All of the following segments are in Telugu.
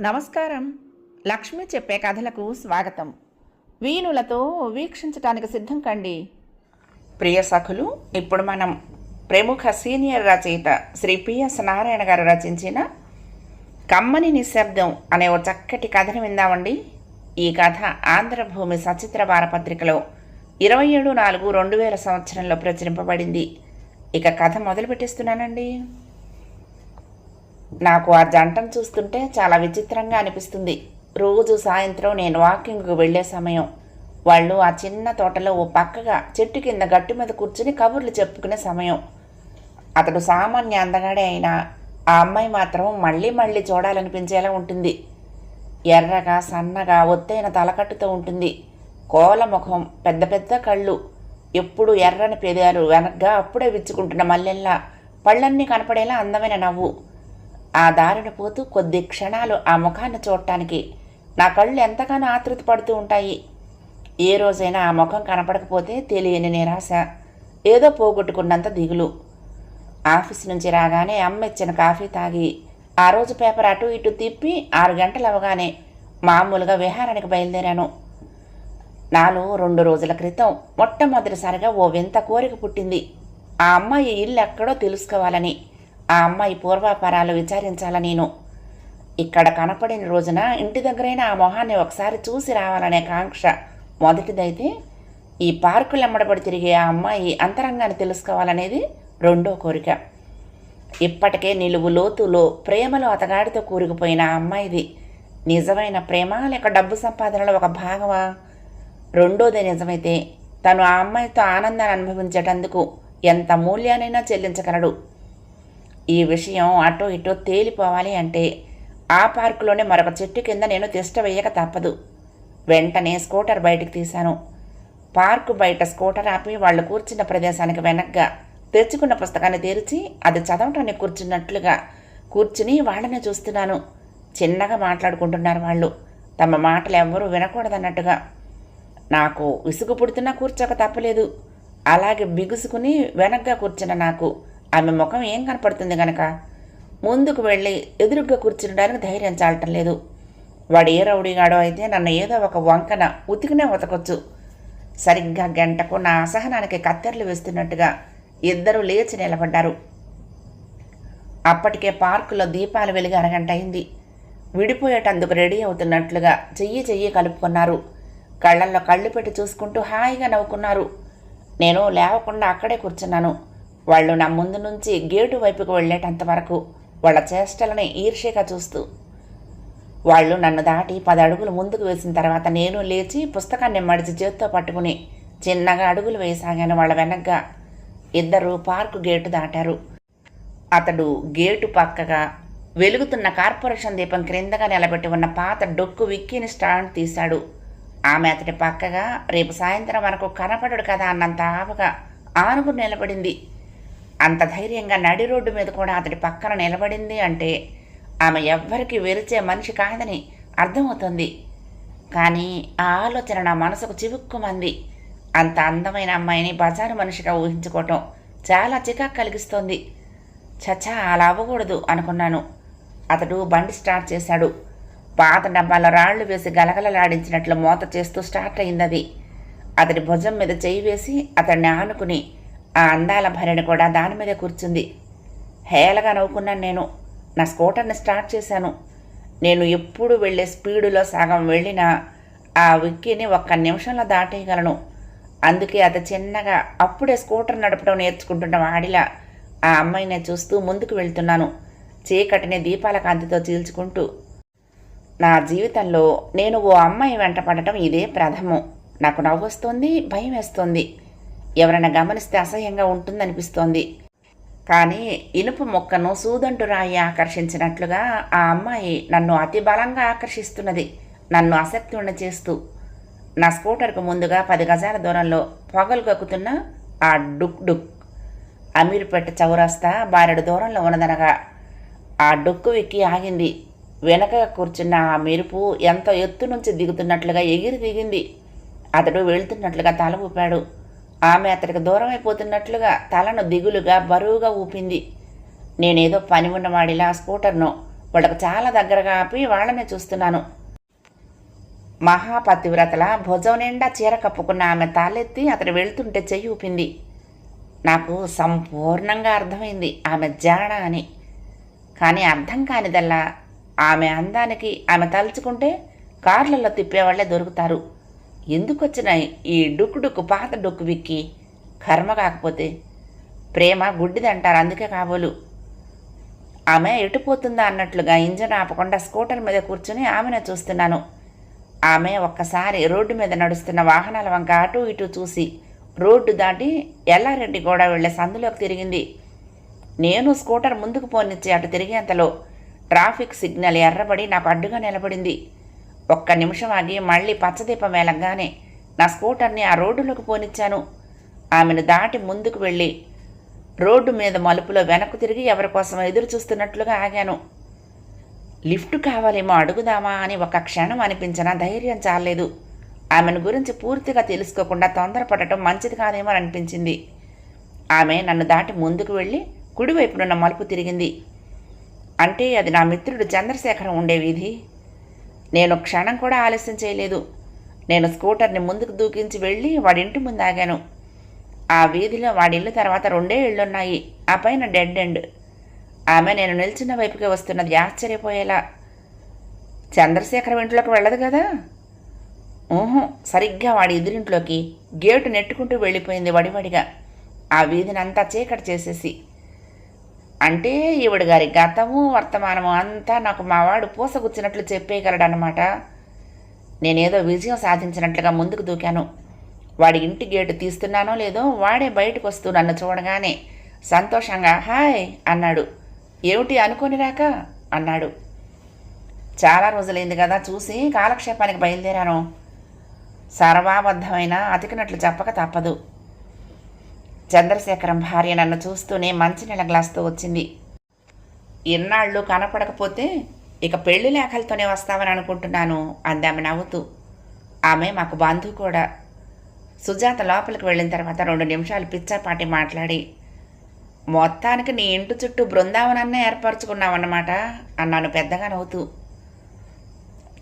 నమస్కారం. లక్ష్మి చెప్పే కథలకు స్వాగతం. వీణులతో వీక్షించటానికి సిద్ధం కండి. ప్రియ సఖులు ఇప్పుడు మనం ప్రముఖ సీనియర్ రచయిత శ్రీ పిఎస్ నారాయణ గారు రచించిన కమ్మని నిశ్శబ్దం అనే ఓ చక్కటి కథను విందామండి. ఈ కథ ఆంధ్రభూమి సచిత్ర వారపత్రికలో ఇరవై ఏడు నాలుగు రెండు వేల సంవత్సరంలో ప్రచురింపబడింది. ఇక కథ మొదలు పెట్టేస్తున్నానండి. నాకు ఆ జంటను చూస్తుంటే చాలా విచిత్రంగా అనిపిస్తుంది. రోజు సాయంత్రం నేను వాకింగ్కు వెళ్ళే సమయం. వాళ్ళు ఆ చిన్న తోటలో ఓ పక్కగా చెట్టు కింద గట్టు మీద కూర్చుని కబుర్లు చెప్పుకునే సమయం. అతడు సామాన్య అందగాడే అయినా ఆ అమ్మాయి మాత్రం మళ్ళీ మళ్ళీ చూడాలనిపించేలా ఉంటుంది. ఎర్రగా సన్నగా ఒత్తైన తలకట్టుతో ఉంటుంది. కోల ముఖం పెద్ద పెద్ద కళ్ళు ఎప్పుడు ఎర్రని పెదాలు వెనక్గా అప్పుడే విచ్చుకుంటున్న మల్లెల్లా పళ్ళన్నీ కనపడేలా అందమైన నవ్వు. ఆ దారిన పోతూ కొద్ది క్షణాలు ఆ ముఖాన్ని చూడటానికి నా కళ్ళు ఎంతగానో ఆతృత పడుతూ ఉంటాయి. ఏ రోజైనా ఆ ముఖం కనపడకపోతే తెలియని నిరాశ ఏదో పోగొట్టుకున్నంత దిగులు. ఆఫీస్ నుంచి రాగానే అమ్మ ఇచ్చిన కాఫీ తాగి ఆ రోజు పేపర్ అటు ఇటు తిప్పి ఆరు గంటలు అవగానే మామూలుగా విహారానికి బయలుదేరాను. నాలో రెండు రోజుల క్రితం మొట్టమొదటిసారిగా ఓ వింత కోరిక పుట్టింది. ఆ అమ్మాయి ఇల్లు ఎక్కడో తెలుసుకోవాలని ఆ అమ్మాయి పూర్వాపరాలు విచారించాల నేను ఇక్కడ కనపడిన రోజున ఇంటి దగ్గరైన ఆ మొహాన్ని ఒకసారి చూసి రావాలనే కాంక్ష మొదటిదైతే ఈ పార్కులు ఎమ్మడబడి తిరిగే ఆ అమ్మాయి అంతరంగాన్ని తెలుసుకోవాలనేది రెండో కోరిక. ఇప్పటికే నిలువు లోతులో ప్రేమలో అతగాడితో కూరుకుపోయిన ఆ అమ్మాయిది. నిజమైన ప్రేమ లేక డబ్బు సంపాదనలో ఒక భాగమా? రెండోది నిజమైతే తను ఆ అమ్మాయితో ఆనందాన్ని అనుభవించేటందుకు ఎంత మూల్యానైనా చెల్లించగలడు. ఈ విషయం అటో ఇటో తేలిపోవాలి అంటే ఆ పార్కులోనే మరొక చెట్టు కింద నేను తిష్ట వేయక తప్పదు. వెంటనే స్కూటర్ బయటికి తీశాను. పార్కు బయట స్కూటర్ ఆపి వాళ్ళు కూర్చున్న ప్రదేశానికి వెనక్గా తెచ్చుకున్న పుస్తకాన్ని తెరిచి అది చదవటానికి కూర్చున్నట్లుగా కూర్చుని వాళ్ళనే చూస్తున్నాను. చిన్నగా మాట్లాడుకుంటున్నారు వాళ్ళు. తమ మాటలు ఎవ్వరూ వినకూడదన్నట్టుగా. నాకు విసుగు పుడుతున్నా కూర్చోక తప్పలేదు. అలాగే బిగుసుకుని వెనక్గా కూర్చున్న నాకు ఆమె ముఖం ఏం కనపడుతుంది గనక? ముందుకు వెళ్ళి ఎదురుగ్గా కూర్చుండడానికి ధైర్యం చాలటం లేదు. వాడు ఏ రౌడీగాడో అయితే నన్ను ఏదో ఒక వంకన ఉతికినే ఉతకొచ్చు. సరిగ్గా గంటకు నా అసహనానికి కత్తెరలు వేస్తున్నట్టుగా ఇద్దరూ లేచి నిలబడ్డారు. అప్పటికే పార్కులో దీపాలు వెలిగి అరగంట అయింది. విడిపోయేటందుకు రెడీ అవుతున్నట్లుగా చెయ్యి చెయ్యి కలుపుకున్నారు. కళ్ళల్లో కళ్ళు పెట్టి చూసుకుంటూ హాయిగా నవ్వుకున్నారు. నేను లేవకుండా అక్కడే కూర్చున్నాను. వాళ్ళు నా ముందు నుంచి గేటు వైపుకు వెళ్ళేటంత వరకు వాళ్ళ చేష్టలని ఈర్ష్యగా చూస్తూ వాళ్ళు నన్ను దాటి పది అడుగులు ముందుకు వేసిన తర్వాత నేను లేచి పుస్తకాన్ని మడిచి చేత్తో పట్టుకుని చిన్నగా అడుగులు వేసాగాను వాళ్ళ వెనక్గా. ఇద్దరు పార్కు గేటు దాటారు. అతడు గేటు పక్కగా వెలుగుతున్న కార్పొరేషన్ దీపం క్రిందగా నిలబెట్టి ఉన్న పాత డొక్కు విక్కిని స్టాండ్ తీశాడు. ఆమె అతడి పక్కగా రేపు సాయంత్రం వరకు కనపడడు కదా అన్నంత ఆవగా. ఆనుకుని నిలబడింది. అంత ధైర్యంగా నడి రోడ్డు మీద కూడా అతడి పక్కన నిలబడింది అంటే ఆమె ఎవ్వరికి వెరిచే మనిషి కాదని అర్థమవుతుంది. కానీ ఆ ఆలోచన నా మనసుకు చివుక్కుమంది. అంత అందమైన అమ్మాయిని బజారు మనిషిగా ఊహించుకోవటం చాలా చికాకు కలిగిస్తోంది. చచ్చా అలా అవ్వకూడదు అనుకున్నాను. అతడు బండి స్టార్ట్ చేశాడు. పాత డబ్బాల రాళ్ళు వేసి గలగలలాడించినట్లు మోత చేస్తూ స్టార్ట్ అయింది అది అతడి భుజం మీద చేయి వేసి అతడిని ఆనుకుని ఆ అందాల భరిణి కూడా దాని మీద కూర్చుంది. హేళగా నవ్వుకున్నాను నేను. నా స్కూటర్ని స్టార్ట్ చేశాను. నేను ఎప్పుడు వెళ్ళే స్పీడులో సగం వెళ్ళినా ఆ విక్కీని ఒక్క నిమిషంలో దాటేయగలను. అందుకే అతి చిన్నగా అప్పుడే స్కూటర్ నడపడం నేర్చుకుంటున్న వాడిలా ఆ అమ్మాయిని చూస్తూ ముందుకు వెళ్తున్నాను. చీకటిని దీపాల కాంతితో చీల్చుకుంటూ నా జీవితంలో నేను ఓ అమ్మాయి వెంట పడటం ఇదే ప్రథమం. నాకు నవ్వొస్తుంది భయం వేస్తుంది ఎవరైనా గమనిస్తే అసహ్యంగా ఉంటుందనిపిస్తోంది. కానీ ఇనుప మొక్కను సూదంటు రాయి ఆకర్షించినట్లుగా ఆ అమ్మాయి నన్ను అతి బలంగా ఆకర్షిస్తున్నది నన్ను ఆసక్తిని చేస్తూ. నా స్కూటర్కు ముందుగా పది గజాల దూరంలో పొగలు కక్కుతున్న ఆ డుక్ డుక్. అమీర్పేట చౌరస్తా బారెడు దూరంలో ఉన్నదనగా. ఆ డుక్కు ఎక్కి ఆగింది. వెనక కూర్చున్న ఆ మెరుపు ఎంత ఎత్తు నుంచి దిగుతున్నట్లుగా ఎగిరి దిగింది. అతడు వెళ్తున్నట్లుగా తల ఊపాడు. ఆమె అతడికి దూరం అయిపోతున్నట్లుగా తలను దిగులుగా బరువుగా ఊపింది. నేనేదో పని ఉన్నవాడిలా స్కూటర్ను వాళ్ళకు చాలా దగ్గరగా ఆపి వాళ్ళనే చూస్తున్నాను. మహాపతివ్రతల భుజం నిండా చీర కప్పుకున్న ఆమె తాలెత్తి అతడు వెళ్తుంటే చెయ్యి ఊపింది. నాకు సంపూర్ణంగా అర్థమైంది ఆమె జాడ అని. కానీ అర్థం కానిదల్లా ఆమె అందానికి ఆమె తలుచుకుంటే కార్లలో తిప్పేవాళ్ళే దొరుకుతారు. ఎందుకొచ్చిన ఈ డుక్కు డుక్కు పాత డొక్కు విక్కి కర్మ కాకపోతే ప్రేమ గుడ్డిదంటారు అందుకే కాబోలు. ఆమె ఎటుపోతుందా అన్నట్లుగా ఇంజన్ ఆపకుండా స్కూటర్ మీద కూర్చుని ఆమెను చూస్తున్నాను. ఆమె ఒక్కసారి రోడ్డు మీద నడుస్తున్న వాహనాల వంక అటు ఇటు చూసి రోడ్డు దాటి ఎల్లారెడ్డి కూడా వెళ్ళే సందులోకి తిరిగింది. నేను స్కూటర్ ముందుకు పోనిచ్చి అటు తిరిగేంతలో ట్రాఫిక్ సిగ్నల్ ఎర్రబడి నాకు అడ్డుగా నిలబడింది. ఒక్క నిమిషం ఆగి మళ్ళీ పచ్చదీపం వేలంగానే నా స్కూటర్ని ఆ రోడ్డులోకి పోనిచ్చాను. ఆమెను దాటి ముందుకు వెళ్ళి రోడ్డు మీద మలుపులో వెనక్కు తిరిగి ఎవరి కోసం ఎదురు చూస్తున్నట్లుగా ఆగాను. లిఫ్ట్ కావాలేమో అడుగుదామా అని ఒక క్షణం అనిపించినా ధైర్యం చాలేదు ఆమెను గురించి పూర్తిగా తెలుసుకోకుండా తొందరపడటం మంచిది కాదేమో అనిపించింది. ఆమె నన్ను దాటి ముందుకు వెళ్ళి కుడివైపునున్న మలుపు తిరిగింది. అంటే అది నా మిత్రుడు చంద్రశేఖరం ఉండే వీధి. నేను క్షణం కూడా ఆలస్యం చేయలేదు. నేను స్కూటర్ని ముందుకు దూకించి వెళ్ళి వాడి ఇంటి ముందు ఆగాను. ఆ వీధిలో వాడి ఇల్లు తర్వాత రెండే ఇళ్ళున్నాయి. ఆ పైన డెడ్ ఎండ్. ఆమె నేను నిల్చున్న వైపుకే వస్తున్నది ఆశ్చర్యపోయేలా. చంద్రశేఖరం ఇంట్లోకి వెళ్ళదు కదా? ఊహం సరిగ్గా వాడి ఎదురింట్లోకి గేటు నెట్టుకుంటూ వెళ్ళిపోయింది వడివడిగా. ఆ వీధినంతా చీకటి చేసేసి. అంటే ఈవిడ గారి గతము వర్తమానము అంతా నాకు మావాడు పూసగుచ్చినట్లు చెప్పేయగలడనమాట నేనేదో విజయం సాధించినట్లుగా ముందుకు దూకాను. వాడి ఇంటి గేటు తీస్తున్నానో లేదో వాడే బయటకు వస్తూ నన్ను చూడగానే సంతోషంగా హాయ్ అన్నాడు. ఏమిటి అనుకోని రాక? అన్నాడు. చాలా రోజులైంది కదా చూసి కాలక్షేపానికి బయలుదేరాను. సర్వాబద్ధమైన అతికినట్లు చెప్పక తప్పదు. చంద్రశేఖరం భార్య నన్ను చూస్తూనే మంచినీళ్ళ గ్లాస్తో వచ్చింది. ఇన్నాళ్ళు కనపడకపోతే ఇక పెళ్ళి లేఖలతోనే వస్తామని అనుకుంటున్నాను అందామె నవ్వుతూ. ఆమె మాకు బంధువు కూడా. సుజాత లోపలికి వెళ్ళిన తర్వాత రెండు నిమిషాలు పిచ్చాపాటి మాట్లాడి మొత్తానికి నీ ఇంటి చుట్టూ బృందావనాన్నే ఏర్పరచుకున్నావన్నమాట అన్నాను పెద్దగా నవ్వుతూ.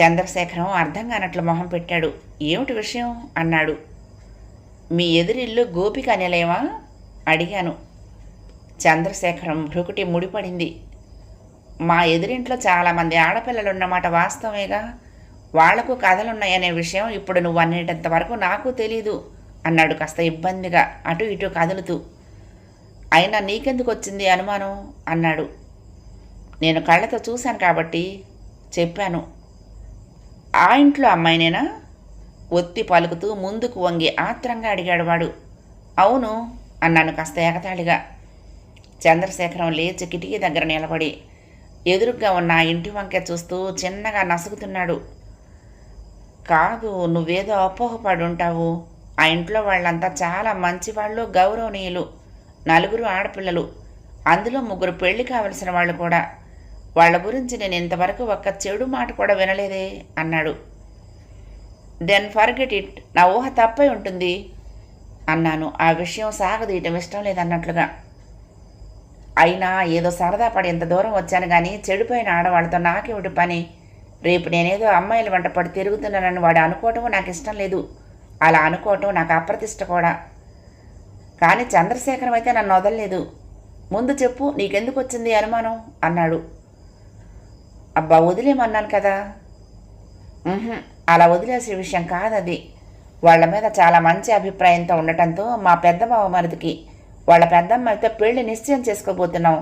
చంద్రశేఖరం అర్థం కానట్లు మొహం పెట్టాడు. ఏమిటి విషయం? అన్నాడు. మీ ఎదురిల్లు గోపిక అనలేమా అడిగాను. చంద్రశేఖరం భ్రుకుటి ముడిపడింది. మా ఎదురింట్లో చాలామంది ఆడపిల్లలున్నమాట వాస్తవేగా? వాళ్ళకు కథలున్నాయనే విషయం ఇప్పుడు నువ్వు అనేటంత వరకు నాకు తెలీదు అన్నాడు కాస్త ఇబ్బందిగా అటు ఇటు కదులుతూ. అయినా నీకెందుకు వచ్చింది అనుమానం? అన్నాడు. నేను కళ్ళతో చూశాను కాబట్టి చెప్పాను. ఆ ఇంట్లో అమ్మాయినేనా? ఒత్తి పలుకుతూ ముందుకు వంగి ఆత్రంగా అడిగాడు వాడు. అవును అన్నాను కాస్త ఎగతాళిగా చంద్రశేఖరం లేచి కిటికీ దగ్గర నిలబడి ఎదురుగ్గా ఉన్న ఇంటి వంక చూస్తూ చిన్నగా నసుగుతున్నాడు. కాదు నువ్వేదో అపోహపడి ఉంటావు ఆ ఇంట్లో వాళ్ళంతా చాలా మంచివాళ్ళు గౌరవనీయులు. నలుగురు ఆడపిల్లలు. అందులో ముగ్గురు పెళ్ళి కావలసిన వాళ్ళు కూడా. వాళ్ళ గురించి నేను ఇంతవరకు ఒక్క చెడు మాట కూడా వినలేదే అన్నాడు. దెన్ ఫర్గెట్ ఇట్ నా ఊహ తప్పై ఉంటుంది. అన్నాను. ఆ విషయం సాగదీయటం ఇష్టం లేదన్నట్లుగా. అయినా ఏదో సరదా పడి ఇంత దూరం వచ్చాను కానీ చెడిపోయిన ఆడవాళ్ళతో నాకేమిటి పని. రేపు నేనేదో అమ్మాయిల వెంట పడి తిరుగుతున్నానని వాడు అనుకోవటం నాకు ఇష్టం లేదు. అలా అనుకోవటం నాకు అప్రతిష్ట కూడా. కానీ చంద్రశేఖరం అయితే నన్ను వదలలేదు. ముందు చెప్పు నీకెందుకు వచ్చింది అనుమానం? అన్నాడు. అబ్బా వదిలేమన్నాను కదా. అలా వదిలేసే విషయం కాదది. వాళ్ళ మీద చాలా మంచి అభిప్రాయంతో ఉండటంతో మా పెద్ద మరిదికి వాళ్ళ పెద్దమ్మాయితో పెళ్ళి నిశ్చయం చేసుకోబోతున్నాం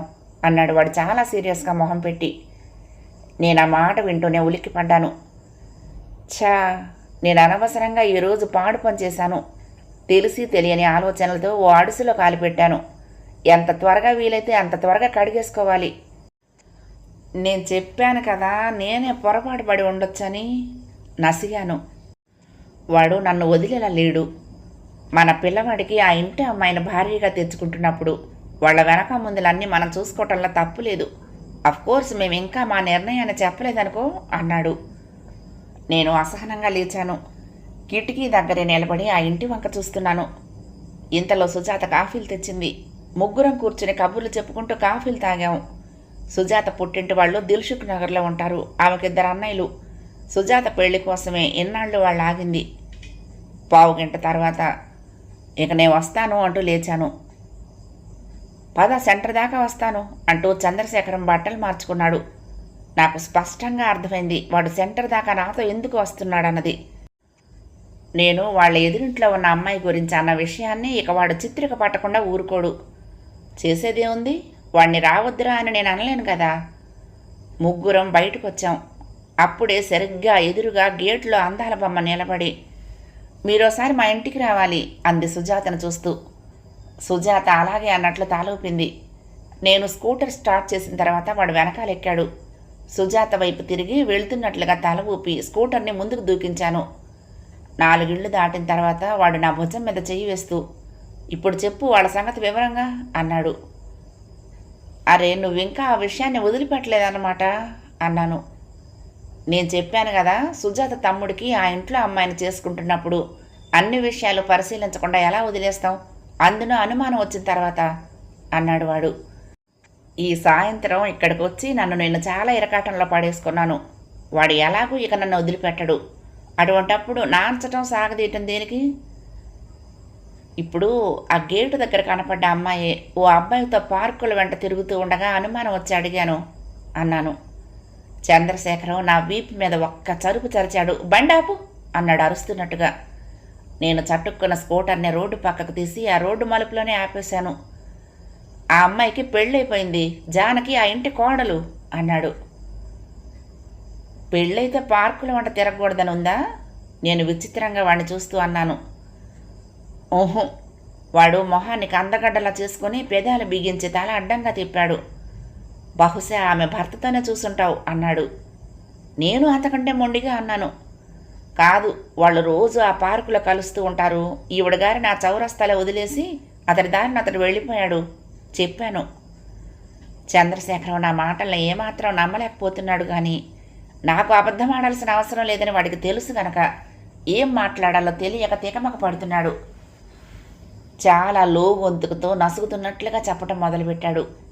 అన్నాడు వాడు చాలా సీరియస్గా మొహం పెట్టి. నేను ఆ మాట వింటూనే ఉలిక్కి పడ్డాను ఛా నేను అనవసరంగా ఈరోజు పాడు పని చేశాను. తెలిసి తెలియని ఆలోచనలతో ఓ అడుసులో కాలిపెట్టాను. ఎంత త్వరగా వీలైతే అంత త్వరగా కడిగేసుకోవాలి. నేను చెప్పాను కదా నేనే పొరపాటు పడి ఉండొచ్చని. నసిగాను. వాడు నన్ను వదిలేలా లేడు. మన పిల్లవాడికి ఆ ఇంటి అమ్మాయిని భార్యగా తెచ్చుకుంటున్నప్పుడు వాళ్ళ వెనక ముందులన్నీ మనం చూసుకోవటంలో తప్పు లేదు. కోర్స్ మేము ఇంకా మా నిర్ణయాన్ని చెప్పలేదనుకో అన్నాడు. నేను అసహనంగా లేచాను. కిటికీ దగ్గరే నిలబడి ఆ ఇంటి వంక చూస్తున్నాను. ఇంతలో సుజాత కాఫీలు తెచ్చింది. ముగ్గురం కూర్చుని కబుర్లు చెప్పుకుంటూ కాఫీలు తాగాం సుజాత పుట్టింటి వాళ్ళు దిల్షుక్ నగర్లో ఉంటారు. ఆమెకిద్దరు అన్నయ్యలు. సుజాత పెళ్ళి కోసమే ఎన్నాళ్ళు వాళ్ళు ఆగింది. పావు గంట తర్వాత ఇక నేను వస్తాను అంటూ లేచాను. పద సెంటర్ దాకా వస్తాను అంటూ చంద్రశేఖరం బట్టలు మార్చుకున్నాడు. నాకు స్పష్టంగా అర్థమైంది వాడు సెంటర్ దాకా నాతో ఎందుకు వస్తున్నాడన్నది. నేను వాళ్ళ ఎదురింట్లో ఉన్న అమ్మాయి గురించి అన్న విషయాన్ని ఇక వాడు చిత్రిక పట్టకుండా ఊరుకోడు. చేసేదేముంది? వాడిని రావద్దురా అని నేను అనలేను కదా. ముగ్గురం బయటకు వచ్చాం అప్పుడే సరిగ్గా ఎదురుగా గేట్లో అందాల బొమ్మ నిలబడి మీరోసారి మా ఇంటికి రావాలి అంది సుజాతను చూస్తూ. సుజాత అలాగే అన్నట్లు తాలూపింది నేను స్కూటర్ స్టార్ట్ చేసిన తర్వాత వాడు వెనకాలెక్కాడు. సుజాత వైపు తిరిగి వెళ్తున్నట్లుగా తల ఊపి స్కూటర్ని ముందుకు దూకించాను. నాలుగిళ్ళు దాటిన తర్వాత వాడు నా భుజం మీద చెయ్యి వేస్తూ ఇప్పుడు చెప్పు వాళ్ళ సంగతి వివరంగా అన్నాడు. అరే నువ్వింకా ఆ విషయాన్ని వదిలిపెట్టలేదన్నమాట అన్నాను. నేను చెప్పాను కదా సుజాత తమ్ముడికి ఆ ఇంట్లో అమ్మాయిని చేసుకుంటున్నప్పుడు అన్ని విషయాలు పరిశీలించకుండా ఎలా వదిలేస్తాం? అందులో అనుమానం వచ్చిన తర్వాత అన్నాడు వాడు. ఈ సాయంత్రం ఇక్కడికి వచ్చి నన్ను నేను చాలా ఇరకాటంలో పడేసుకున్నాను. వాడు ఎలాగూ ఇక నన్ను వదిలిపెట్టడు. అటువంటప్పుడు నాంచటం సాగదీయటం దేనికి? ఇప్పుడు ఆ గేటు దగ్గర కనపడ్డ అమ్మాయి ఓ అబ్బాయితో పార్కుల వెంట తిరుగుతూ ఉండగా అనుమానం వచ్చి అడిగాను అన్నాను. చంద్రశేఖరం నా వీపు మీద ఒక్క చరుపు చరిచాడు. బండాపు అన్నాడు అరుస్తున్నట్టుగా. నేను చట్టుక్కున్న స్కూటర్ని రోడ్డు పక్కకు తీసి ఆ రోడ్డు మలుపులోనే ఆపేశాను. ఆ అమ్మాయికి పెళ్ళైపోయింది. జానకి ఆ ఇంటి కోడలు అన్నాడు. పెళ్ళైతే పార్కుల వంట తిరగకూడదని ఉందా? నేను విచిత్రంగా వాడిని చూస్తూ అన్నాను. ఓహో. వాడు మొహానికి అందగడ్డలా చేసుకుని పెదాలు బిగించి తల అడ్డంగా తిప్పాడు. బహుశా ఆమె భర్తతోనే చూసుంటావు అన్నాడు. నేను అంతకంటే మొండిగా అన్నాను. కాదు వాళ్ళు రోజు ఆ పార్కులో కలుస్తూ ఉంటారు. ఈవిడగారి నా చౌరస్తాలో వదిలేసి అతడి దారిని అతడు వెళ్ళిపోయాడు. చెప్పాను. చంద్రశేఖరం నా మాటలను ఏమాత్రం నమ్మలేకపోతున్నాడు కానీ నాకు అబద్ధం ఆడాల్సిన అవసరం లేదని వాడికి తెలుసు గనక ఏం మాట్లాడాలో తెలియక తికమక పడుతున్నాడు. చాలా లో గొంతుకుతో నసుగుతున్నట్లుగా చెప్పటం మొదలుపెట్టాడు.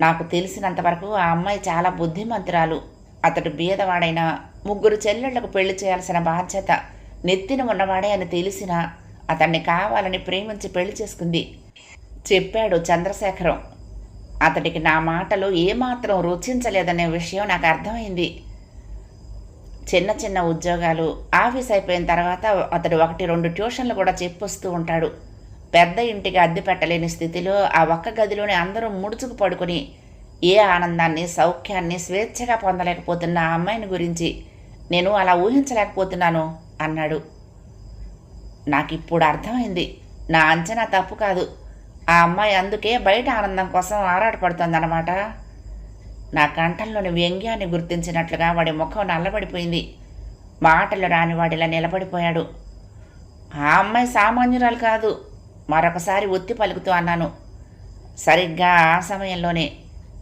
నాకు తెలిసినంతవరకు ఆ అమ్మాయి చాలా బుద్ధిమంతురాలు. అతడు బీదవాడైనా ముగ్గురు చెల్లెళ్ళకు పెళ్ళి చేయాల్సిన బాధ్యత నెత్తిన ఉన్నవాడే అని తెలిసినా అతన్ని కావాలని ప్రేమించి పెళ్ళి చేసుకుంది. చెప్పాడు చంద్రశేఖరం. అతడికి నా మాటలు ఏమాత్రం రుచించలేదనే విషయం నాకు అర్థమైంది. చిన్న చిన్న ఉద్యోగాలు ఆఫీస్ అయిపోయిన తర్వాత అతడు ఒకటి రెండు ట్యూషన్లు కూడా చెప్పొస్తూ ఉంటాడు. పెద్ద ఇంటికి అద్దె పెట్టలేని స్థితిలో ఆ ఒక్క గదిలోనే అందరూ ముడుచుకు పడుకొని ఏ ఆనందాన్ని సౌఖ్యాన్ని స్వేచ్ఛగా పొందలేకపోతున్న ఆ అమ్మాయిని గురించి నేను అలా ఊహించలేకపోతున్నాను అన్నాడు. నాకు ఇప్పుడు అర్థమైంది. నా అంచనా తప్పు కాదు. ఆ అమ్మాయి అందుకే బయట ఆనందం కోసం ఆరాటపడుతోందన్నమాట. నా కంఠంలోని వ్యంగ్యాన్ని గుర్తించినట్లుగా వాడి ముఖం నల్లబడిపోయింది. మాటలు రాని వాడిలా నిలబడిపోయాడు. ఆ అమ్మాయి సామాన్యురాలు కాదు. మరొకసారి ఒత్తి పలుకుతూ అన్నాను. సరిగ్గా ఆ సమయంలోనే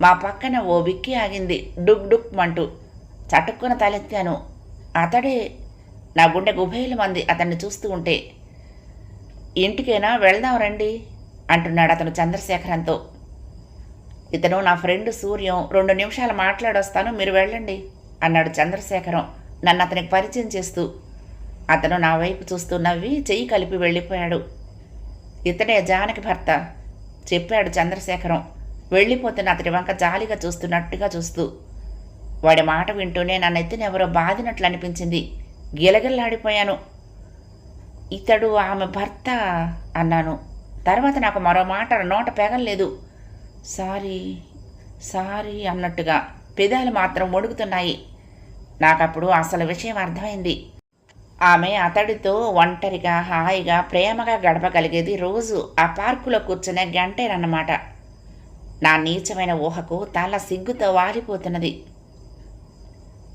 మా పక్కన ఓ విక్కి ఆగింది. డుక్ డుక్ మంటూ చటుక్కున తలెత్తాను. అతడే నా గుండె గుబేలు మంది అతన్ని చూస్తూ ఉంటే ఇంటికైనా? వెళ్దాం రండి అంటున్నాడు అతను చంద్రశేఖరంతో. ఇతను నా ఫ్రెండ్ సూర్యం రెండు నిమిషాలు మాట్లాడొస్తాను మీరు వెళ్ళండి అన్నాడు చంద్రశేఖరం నన్ను అతనికి పరిచయం చేస్తూ. అతను నా వైపు చూస్తూ నవ్వి చెయ్యి కలిపి వెళ్ళిపోయాడు. ఇతడే జానకి భర్త. చెప్పాడు చంద్రశేఖరం. వెళ్ళిపోతున్న అతడి వంక జాలిగా చూస్తున్నట్టుగా చూస్తూ. వాడి మాట వింటూనే నా నెత్తిన ఎవరో బాదినట్లు అనిపించింది. గిలగిల్లాడిపోయాను. ఇతడు ఆమె భర్త అన్నాను. తర్వాత నాకు మరో మాట నోట పెగలేదు సారీ సారీ అన్నట్టుగా పెదాలు మాత్రం ఒడుగుతున్నాయి నాకప్పుడు అసలు విషయం అర్థమైంది. ఆమె అతడితో ఒంటరిగా హాయిగా ప్రేమగా గడపగలిగేది రోజు ఆ పార్కులో కూర్చునే గంటేనన్నమాట. నా నీచమైన ఊహకు తల సిగ్గుతో వారిపోతున్నది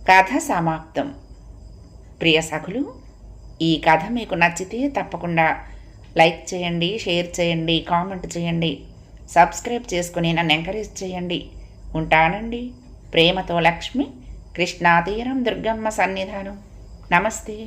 కథ సమాప్తం. ప్రియ సఖులు ఈ కథ మీకు నచ్చితే తప్పకుండా లైక్ చేయండి షేర్ చేయండి కామెంట్ చేయండి సబ్స్క్రైబ్ చేసుకుని నన్ను ఎంకరేజ్ చేయండి. ఉంటానండి. ప్రేమతో లక్ష్మి కృష్ణాతీరం దుర్గమ్మ సన్నిధానం. నమస్తే.